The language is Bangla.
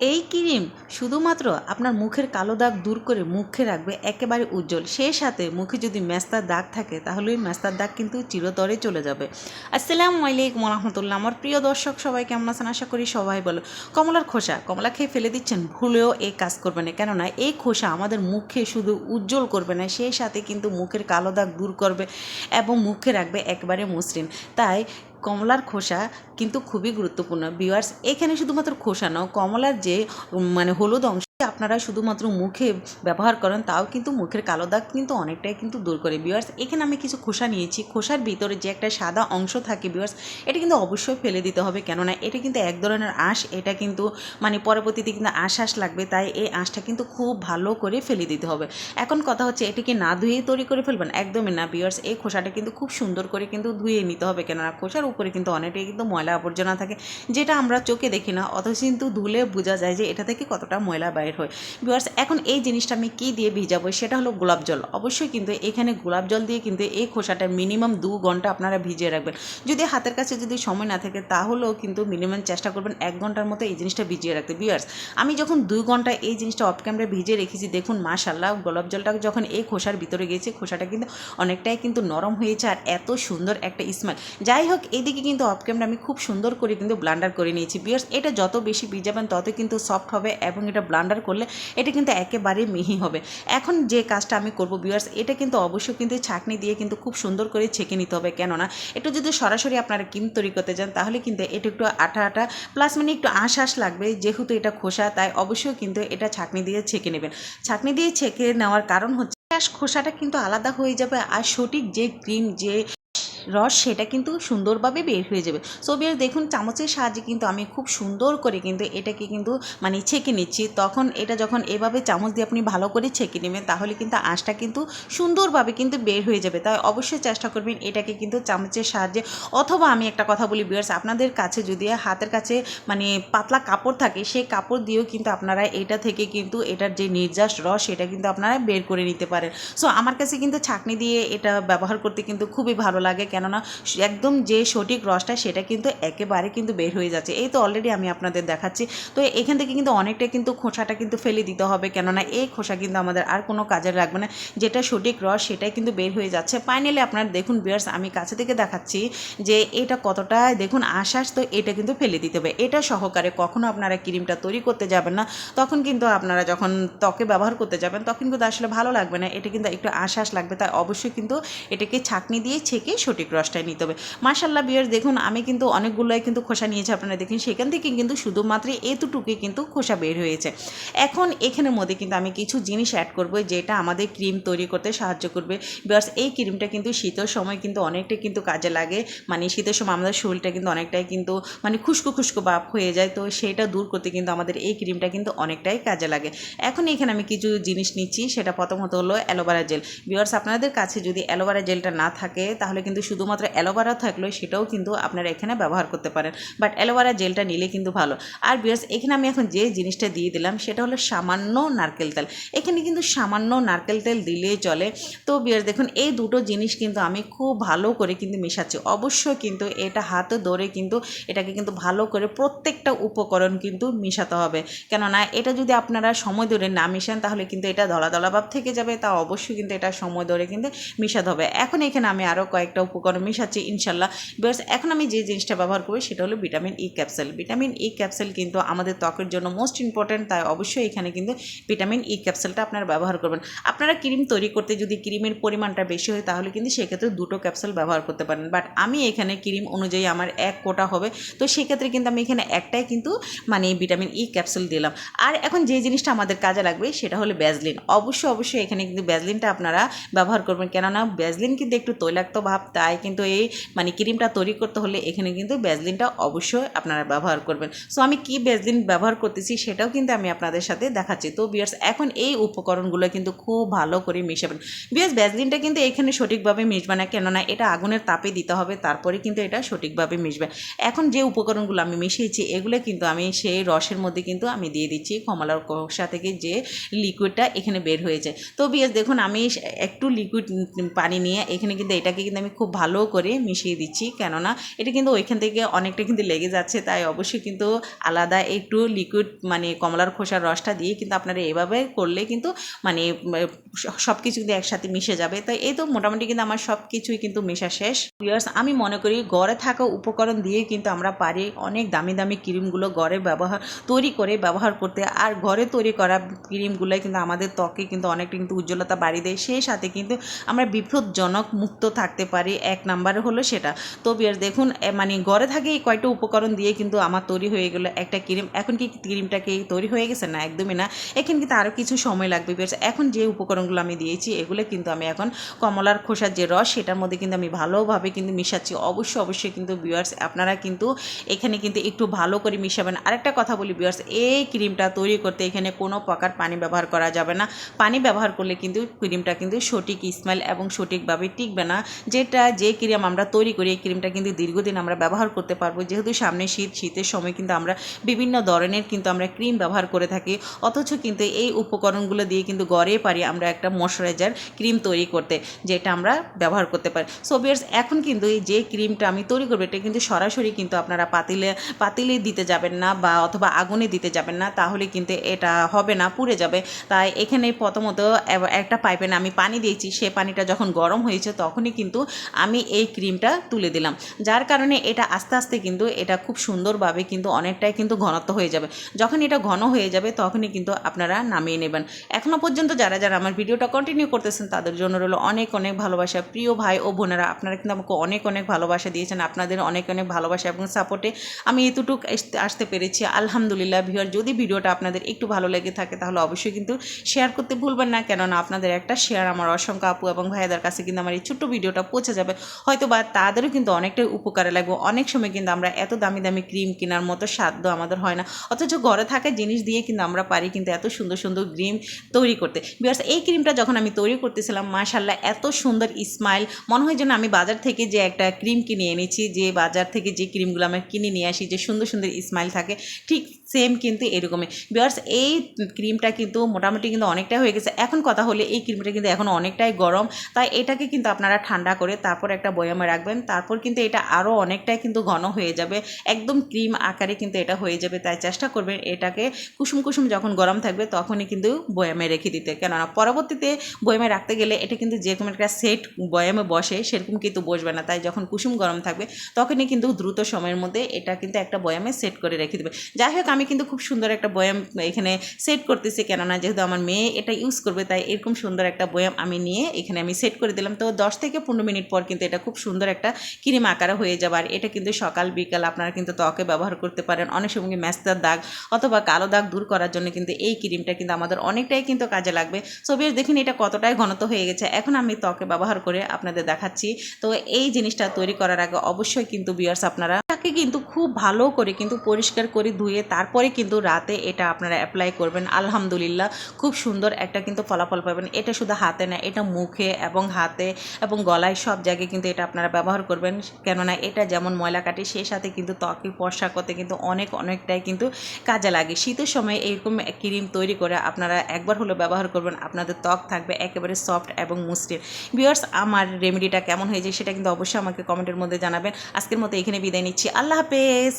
এই ক্রিম শুধুমাত্র আপনার মুখের কালো দাগ দূর করে মুখে রাখবে, একেবারে উজ্জ্বল। সেই সাথে মুখে যদি মেস্তার দাগ থাকে, তাহলে ওই মেস্তার দাগ কিন্তু চিরতরে চলে যাবে। আসসালামু আলাইকুম রহমতুল্লাহ আমার প্রিয় দর্শক, সবাই কেমন আছেন? আশা করি সবাই বলো কমলার খোসা, কমলা খেয়ে ফেলে দিচ্ছেন, ভুলেও এই কাজ করবে না। কেননা এই খোসা আমাদের মুখে শুধু উজ্জ্বল করবে না, সেই সাথে কিন্তু মুখের কালো দাগ দূর করবে এবং মুখে রাখবে একেবারে মসৃণ। তাই কমলার খোসা কিন্তু খুবই গুরুত্বপূর্ণ। ভিউয়ার্স এখানে শুধুমাত্র খোসা নয়, কমলার যে মানে হলুদ অংশ আপনারা শুধুমাত্র মুখে ব্যবহার করেন, তাও কিন্তু মুখের কালো দাগ কিন্তু অনেকটাই কিন্তু দূর করে। ভিউয়ার্স এখানে আমি কিছু খোসা নিয়েছি। খোসার ভিতরে যে একটা সাদা অংশ থাকে ভিউয়ার্স এটা কিন্তু অবশ্যই ফেলে দিতে হবে। কেননা এটা কিন্তু এক ধরনের আঁশ, এটা কিন্তু মানে পরবর্তীতে কিন্তু আঁশ আঁশ লাগবে, তাই এই আঁশটা কিন্তু খুব ভালো করে ফেলে দিতে হবে। এখন কথা হচ্ছে, এটাকে না ধুয়েই তৈরি করে ফেলবেন? একদমই না ভিউয়ার্স এই খোসাটা কিন্তু খুব সুন্দর করে কিন্তু ধুয়ে নিতে হবে। কেননা খোসার উপরে কিন্তু অনেকটাই কিন্তু ময়লা আবর্জনা থাকে, যেটা আমরা চোখে দেখি না। অথচ কিন্তু ধুলে বোঝা যায় যে এটা থেকে কতটা ময়লা বাইর হয়। ভিউয়ার্স এখন এই জিনিসটা আমি কী দিয়ে ভিজাবো? সেটা হলো গোলাপ জল। অবশ্যই কিন্তু এখানে গোলাপ জল দিয়ে কিন্তু এই খোসাটা মিনিমাম দু ঘণ্টা আপনারা ভিজিয়ে রাখবেন। যদি হাতের কাছে যদি সময় না থাকে, তাহলেও কিন্তু মিনিমাম চেষ্টা করবেন এক ঘণ্টার মতো এই জিনিসটা ভিজিয়ে রাখতে। ভিউয়ার্স আমি যখন দুই ঘণ্টা এই জিনিসটা অফ ক্যামেরা ভিজিয়ে রেখেছি, দেখুন মাশাল্লাহ গোলাপ জলটা যখন এই খোসার ভিতরে গিয়েছে, খোসাটা কিন্তু অনেকটাই কিন্তু নরম হয়েছে আর এত সুন্দর একটা স্মেল যাই হোক, এদিকে কিন্তু অফ ক্যামেরা আমি খুব সুন্দর করে কিন্তু ব্লান্ডার করে নিয়েছি। বিয়ার্স এটা যত বেশি ভিজাবেন, তত কিন্তু সফট হবে এবং এটা ব্লান্ডার করলে এটা কিন্তু একেবারে মিহি হবে। এখন যে কাজটা আমি করব বিয়ার্স এটা কিন্তু অবশ্যই কিন্তু ছাঁকনি দিয়ে কিন্তু খুব সুন্দর করে ছেঁকে নিতে হবে। কেননা একটু যদি সরাসরি আপনারা কিম তৈরি করতে যান, তাহলে কিন্তু এটা একটু আঠা আঠা প্লাস মানে একটু আঁশ আঁশ লাগবে। যেহেতু এটা খোসা, তাই অবশ্যই কিন্তু এটা ছাঁকনি দিয়ে ছেঁকে নেবেন। ছাঁকনি দিয়ে ছেঁকে নেওয়ার কারণ হচ্ছে খোসাটা কিন্তু আলাদা হয়ে যাবে। আর সঠিক যে ক্রিম যে রস, সেটা কিন্তু সুন্দরভাবে বের হয়ে যাবে। সো বের দেখুন, চামচের সাহায্যে কিন্তু আমি খুব সুন্দর করে কিন্তু এটাকে কিন্তু মানে ছেঁকে নিচ্ছি। তখন এটা যখন এভাবে চামচ দিয়ে আপনি ভালো করে ছেঁকে নেবেন, তাহলে কিন্তু আঁশটা কিন্তু সুন্দরভাবে কিন্তু বের হয়ে যাবে। তাই অবশ্যই চেষ্টা করবেন এটাকে কিন্তু চামচের সাহায্যে। অথবা আমি একটা কথা বলি বিয়ার্স আপনাদের কাছে যদি হাতের কাছে মানে পাতলা কাপড় থাকে, সেই কাপড় দিয়েও কিন্তু আপনারা এটা থেকে কিন্তু এটার যে নির্যাস রস, সেটা কিন্তু আপনারা বের করে নিতে পারেন। সো আমার কাছে কিন্তু ছাঁকনি দিয়ে এটা ব্যবহার করতে কিন্তু খুবই ভালো লাগে। কেননা একদম যে সঠিক রসটা সেটা কিন্তু একেবারে কিন্তু বের হয়ে যাচ্ছে। এই তো অলরেডি আমি আপনাদের দেখাচ্ছি। তো এখান থেকে কিন্তু অনেকটা কিন্তু খোসাটা কিন্তু ফেলে দিতে হবে, কেননা এই খোসা কিন্তু আমাদের আর কোনো কাজে লাগবে না। যেটা সঠিক রস সেটাই কিন্তু বের হয়ে যাচ্ছে। ফাইনালি আপনারা দেখুন বিয়ার্স আমি কাছে থেকে দেখাচ্ছি যে এটা কতটা, দেখুন আশ্বাস, তো এটা কিন্তু ফেলে দিতে হবে। এটা সহকারে কখনো আপনারা ক্রিমটা তৈরি করতে যাবেন না। তখন কিন্তু আপনারা যখন ত্বকে ব্যবহার করতে যাবেন, তখন কিন্তু আসলে ভালো লাগবে না। এটা কিন্তু একটু আশ্বাস লাগবে, তাই অবশ্যই কিন্তু এটাকে ছাঁকনি দিয়ে ছেঁকে সঠিক রসটাই নিতে হবে। মার্শাল্লাহ বিয়ার দেখুন, আমি কিন্তু অনেকগুলোই কিন্তু খোসা নিয়েছি, আপনারা দেখুন, সেখান থেকে কিন্তু শুধুমাত্র এতটুকুই কিন্তু খোসা বের হয়েছে। এখন এখানের মধ্যে কিন্তু আমি কিছু জিনিস অ্যাড করব, যেটা আমাদের ক্রিম তৈরি করতে সাহায্য করবে। বিকজ এই ক্রিমটা কিন্তু শীতের সময় কিন্তু অনেকটাই কিন্তু কাজে লাগে। মানে শীতের সময় আমাদের শরীরটা কিন্তু অনেকটাই কিন্তু মানে খুশকো খুশকো ভাব হয়ে যায়, তো সেটা দূর করতে কিন্তু আমাদের এই ক্রিমটা কিন্তু অনেকটাই কাজে লাগে। এখন এখানে আমি কিছু জিনিস নিচ্ছি, সেটা প্রথমত হলো অ্যালোভেরা জেল বিয়ার্স আপনাদের কাছে যদি অ্যালোভেরা জেলটা না থাকে, তাহলে কিন্তু শুধুমাত্র অ্যালোভেরা থাকলে সেটাও কিন্তু আপনারা এখানে ব্যবহার করতে পারেন। বাট অ্যালোভেরা জেলটা নিলে কিন্তু ভালো। আর বিয়ার্স এখানে আমি এখন যে জিনিসটা দিয়ে দিলাম, সেটা হলো সামান্য নারকেল তেল। এখানে কিন্তু সামান্য নারকেল তেল দিলেই চলে। তো বিয়ার্স দেখুন, এই দুটো জিনিস কিন্তু আমি খুব ভালো করে কিন্তু মেশাচ্ছি। অবশ্যই কিন্তু এটা হাতে ধরে কিন্তু এটাকে কিন্তু ভালো করে প্রত্যেকটা উপকরণ কিন্তু মেশাতে হবে। কেননা এটা যদি আপনারা সময় ধরে না মেশান, তাহলে কিন্তু এটা দলা দলা ভাব থেকে যাবে। তা অবশ্যই কিন্তু এটা সময় ধরে কিন্তু মেশাতে হবে। এখন এখানে আমি আরও কয়েকটা উপকরণ মেশাচ্ছি, ইনশাল্লাহ। বিকজ এখন আমি যে জিনিসটা ব্যবহার করি সেটা হলো vitamin E capsule vitamin E capsule কিন্তু আমাদের ত্বকের জন্য মোস্ট ইম্পর্ট্যান্ট তাই অবশ্যই এখানে কিন্তু ভিটামিন ই ক্যাপসেলটা আপনারা ব্যবহার করবেন। আপনারা ক্রিম তৈরি করতে যদি ক্রিমের পরিমাণটা বেশি হয় তাহলে কিন্তু সেক্ষেত্রে দুটো ক্যাপসুল ব্যবহার করতে পারেন। বাট আমি এখানে ক্রিম অনুযায়ী আমার এক কোটা হবে, তো সেক্ষেত্রে কিন্তু আমি এখানে একটাই কিন্তু মানে ভিটামিন ই ক্যাপসুল দিলাম। আর এখন যে জিনিসটা আমাদের কাজে লাগবে সেটা হলো ব্যাজলিন অবশ্যই অবশ্যই এখানে কিন্তু ব্যাজলিনটা আপনারা ব্যবহার করবেন। কেননা ব্যাজলিন কিন্তু একটু তৈলাক্ত ভাব, তাই কিন্তু এই মানে ক্রিমটা তৈরি করতে হলে এখানে কিন্তু ব্যাজলিনটা অবশ্যই আপনারা ব্যবহার করবেন। সো আমি কি ব্যাজলিন ব্যবহার করতেছি সেটাও কিন্তু আমি আপনাদের সাথে দেখাচ্ছি। তো বিয়ার্স এখন এই উপকরণগুলো কিন্তু খুব ভালো করে মিশাবেন। বিয়ার্স ব্যাজলিনটা কিন্তু এখানে সঠিকভাবে মিশবে না, কেননা এটা আগুনের তাপে দিতে হবে, তারপরে কিন্তু এটা সঠিকভাবে মিশবে। এখন যে উপকরণগুলো আমি মিশিয়েছি, এগুলো কিন্তু আমি সেই রসের মধ্যে কিন্তু আমি দিয়ে দিচ্ছি কমলার কষা থেকে যে লিকুইডটা এখানে বের হয়েছে। তো বিয়ার্স দেখুন আমি একটু লিকুইড পানি নিয়ে এখানে কিন্তু এটাকে কিন্তু আমি খুব ভালো করে মিশিয়ে দিচ্ছি। কেননা এটা কিন্তু ওইখান থেকে অনেকটা কিন্তু লেগে যাচ্ছে, তাই অবশ্যই কিন্তু আলাদা একটু লিকুইড মানে কমলার খোসার রসটা দিয়ে কিন্তু আপনারা এভাবে করলে কিন্তু মানে সব কিছু কিন্তু একসাথে মিশে যাবে। তো এই তো মোটামুটি কিন্তু আমার সব কিছুই কিন্তু মেশা শেষ। ইয়ার্স আমি মনে করি ঘরে থাকা উপকরণ দিয়ে কিন্তু আমরা পারি অনেক দামি দামি ক্রিমগুলো ঘরে ব্যবহার, তৈরি করে ব্যবহার করতে। আর ঘরে তৈরি করা ক্রিমগুলোই কিন্তু আমাদের ত্বকে কিন্তু অনেকটা কিন্তু উজ্জ্বলতা বাড়িয়ে দেয়। সেই সাথে কিন্তু আমরা বিপদজনক মুক্ত থাকতে পারি। এক নাম্বারে হলো সেটা। তো বিয়ার, দেখুন মানে ঘরে থাকে এই কয়টা উপকরণ দিয়ে কিন্তু আমার তৈরি হয়ে গেলো একটা ক্রিম। এখন কি ক্রিমটা কি তৈরি হয়ে গেছে? না, একদমই না। এখানে কিন্তু আরও কিছু সময় লাগবে বিয়ার্স এখন যে উপকরণগুলো আমি দিয়েছি, এগুলো কিন্তু আমি এখন কমলার খোসার যে রস, সেটার মধ্যে কিন্তু আমি ভালোভাবে কিন্তু মিশাচ্ছি। অবশ্যই অবশ্যই কিন্তু বিয়ার্স, আপনারা কিন্তু এখানে কিন্তু একটু ভালো করে মিশাবেন। আরেকটা কথা বলি বিয়ার্স, এই ক্রিমটা তৈরি করতে এখানে কোনো প্রকার পানি ব্যবহার করা যাবে না। পানি ব্যবহার করলে কিন্তু ক্রিমটা কিন্তু সঠিক স্মেল এবং সঠিকভাবে টিকবে না। যেটা যে ক্রিম আমরা তৈরি করি, এই ক্রিমটা কিন্তু দীর্ঘদিন আমরা ব্যবহার করতে পারব। যেহেতু সামনে শীত, শীতের সময় কিন্তু আমরা বিভিন্ন ধরনের কিন্তু আমরা ক্রিম ব্যবহার করে থাকি। অথচ কিন্তু এই উপকরণগুলো দিয়ে কিন্তু গড়ে পারি আমরা একটা ময়শ্চারাইজার ক্রিম তৈরি করতে, যেটা আমরা ব্যবহার করতে পারি। সো বিয়ার্স এখন কিন্তু এই যে ক্রিমটা আমি তৈরি করব, এটা কিন্তু সরাসরি কিন্তু আপনারা পাতিলে পাতিলে দিতে যাবেন না বা অথবা আগুনে দিতে যাবেন না, তাহলে কিন্তু এটা হবে না, পুড়ে যাবে। তাই এখানে প্রথমত একটা পাইপে আমি পানি দিয়েছি, সে পানিটা যখন গরম হয়েছে, তখনই কিন্তু আমি এই ক্রিমটা তুলে দিলাম। যার কারণে এটা আস্তে আস্তে কিন্তু এটা খুব সুন্দরভাবে কিন্তু অনেকটাই কিন্তু ঘনত্ব হয়ে যাবে। যখন এটা ঘন হয়ে যাবে তখনই কিন্তু আপনারা নামিয়ে নেবেন। এখনও পর্যন্ত যারা যারা আমার ভিডিওটা কন্টিনিউ করতেছেন, তাদের জন্য রইল অনেক অনেক ভালোবাসা। প্রিয় ভাই ও বোনেরা, আপনারা কিন্তু আমাকে অনেক অনেক ভালোবাসা দিয়েছেন। আপনাদের অনেক অনেক ভালোবাসা এবং সাপোর্টে আমি এতটুক আসতে- পেরেছি। আলহামদুলিল্লাহ ভিউয়ার, যদি ভিডিওটা আপনাদের একটু ভালো লেগে থাকে তাহলে অবশ্যই কিন্তু শেয়ার করতে ভুলবেন না। কেননা আপনাদের একটা শেয়ার আমার অসংখ্য আপু এবং ভাইয়াদের কাছে কিন্তু আমার এই ছোট্ট ভিডিওটা পৌঁছে যাবে। হয়তো বা তাদেরও কিন্তু অনেকটাই উপকারে লাগবে। অনেক সময় কিন্তু আমরা এত দামি দামি ক্রিম কেনার মতো সাধ্য আমাদের হয় না। অথচ ঘরে থাকা জিনিস দিয়ে কিন্তু আমরা পারি কিন্তু এত সুন্দর সুন্দর ক্রিম তৈরি করতে। বিকজ এই ক্রিমটা যখন আমি তৈরি করতেছিলাম মাশাল্লাহ এত সুন্দর স্মাইল মনে হয় যেন আমি বাজার থেকে যে একটা ক্রিম কিনে এনেছি, যে বাজার থেকে যে ক্রিমগুলো আমরা কিনে নিয়ে আসি, যে সুন্দর সুন্দর স্মাইল থাকে, ঠিক সেম কিন্তু এরকমই। বিয়ার্স, এই ক্রিমটা কিন্তু মোটামুটি কিন্তু অনেকটাই হয়ে গেছে। এখন কথা হলে, এই ক্রিমটা কিন্তু এখন অনেকটাই গরম। তাই এটাকে কিন্তু আপনারা ঠান্ডা করে তারপর একটা বয়ামে রাখবেন। তারপর কিন্তু এটা আরও অনেকটাই কিন্তু ঘন হয়ে যাবে। একদম ক্রিম আকারে কিন্তু এটা হয়ে যাবে। তাই চেষ্টা করবেন এটাকে কুসুম কুসুম যখন গরম থাকবে তখনই কিন্তু বয়ামে রেখে দিতে। কেননা পরবর্তীতে বয়ামে রাখতে গেলে এটা কিন্তু যেরকম একটা সেট বয়ামে বসে সেরকম কিন্তু বসবে না। তাই যখন কুসুম গরম থাকবে তখনই কিন্তু দ্রুত সময়ের মধ্যে এটা কিন্তু একটা বয়ামে সেট করে রেখে দেবে। যাই হোক আমি কিন্তু খুব সুন্দর একটা বয়াম এখানে সেট করতেছি। কেননা যেহেতু আমার মেয়ে এটা ইউজ করবে, তাই এরকম সুন্দর একটা বয়াম আমি নিয়ে এখানে আমি সেট করে দিলাম। তো দশ থেকে পনেরো মিনিট পর কিন্তু এটা খুব সুন্দর একটা ক্রিম আকারে হয়ে যাবে। আর এটা কিন্তু সকাল, বিকাল আপনারা কিন্তু ত্বকে ব্যবহার করতে পারেন। অনেক সময় ম্যাস্তার দাগ অথবা কালো দাগ দূর করার জন্য কিন্তু এই ক্রিমটা কিন্তু আমাদের অনেকটাই কিন্তু কাজে লাগবে। সো বেশ দেখুন এটা কতটাই ঘনত হয়ে গেছে। এখন আমি ত্বকে ব্যবহার করে আপনাদের দেখাচ্ছি। তো এই জিনিসটা তৈরি করার আগে অবশ্যই কিন্তু বিয়ার্স আপনারা তাকে কিন্তু খুব ভালো করে কিন্তু পরিষ্কার করে ধুয়ে তারপরে কিন্তু রাতে এটা আপনারা অ্যাপ্লাই করবেন। আলহামদুলিল্লাহ, খুব সুন্দর একটা কিন্তু ফলাফল পাবেন। এটা শুধু হাতে না, এটা মুখে এবং হাতে এবং গলায় সব জায়গায় কিন্তু এটা আপনারা ব্যবহার করবেন। কেননা এটা যেমন ময়লা কাটে সেই সাথে কিন্তু ত্বকে পশা করতে কিন্তু অনেক, অনেকটাই কিন্তু কাজে লাগে। শীতের সময় এরকম ক্রিম তৈরি করে আপনারা একবার হলো ব্যবহার করবেন। আপনাদের ত্বক থাকবে একেবারে সফট এবং মসৃণ। বিয়ার্স আমার রেমেডিটা কেমন হয়েছে সেটা কিন্তু অবশ্যই আমাকে কমেন্টের মধ্যে জানাবেন। আজকের মতো এখানে বিদায় নিচ্ছি। আল্লাহ হাফেজ।